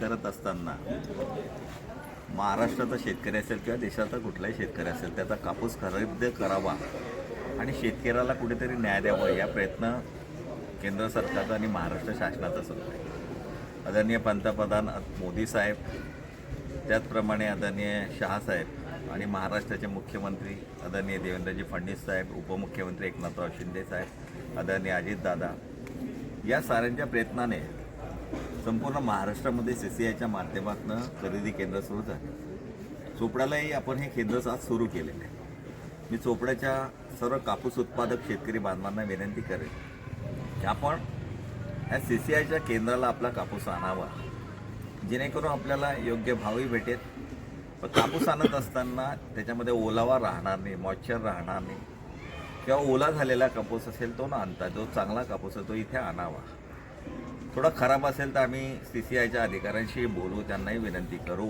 करत असताना महाराष्ट्राचा शेतकरी असेल किंवा देशाचा कुठलाही शेतकरी असेल त्याचा कापूस खरेदी करावा आणि शेतकऱ्याला कुठेतरी न्याय द्यावा या प्रयत्न केंद्र सरकारचा आणि महाराष्ट्र शासनाचा सुरू आहे. आदरणीय पंतप्रधान मोदी साहेब त्याचप्रमाणे आदरणीय शहासाहेब आणि महाराष्ट्राचे मुख्यमंत्री आदरणीय देवेंद्रजी फडणवीस साहेब उपमुख्यमंत्री एकनाथराव शिंदे साहेब आदरणीय अजितदादा या साऱ्यांच्या प्रयत्नाने संपूर्ण महाराष्ट्रामध्ये सी सी आयच्या माध्यमातून खरेदी केंद्र सुरू झाले. चोपड्यालाही आपण हे केंद्र आज सुरू केलेलं आहे. मी चोपड्याच्या सर्व कापूस उत्पादक शेतकरी बांधवांना विनंती करेन की आपण ह्या सी सी आयच्या केंद्राला आपला कापूस आणावा. जेणेकरून आपल्याला योग्य भावही भेटेल. पण कापूस आणत असताना त्याच्यामध्ये ओलावा राहणार नाही मॉइश्चर राहणार नाही. किंवा ओला झालेला कापूस असेल तो ना आणता जो चांगला कापूस आहे तो इथे आणावा. थोडा खराब असेल तर आम्ही सी सी आयच्या अधिकाऱ्यांशी बोलू त्यांनाही विनंती करू.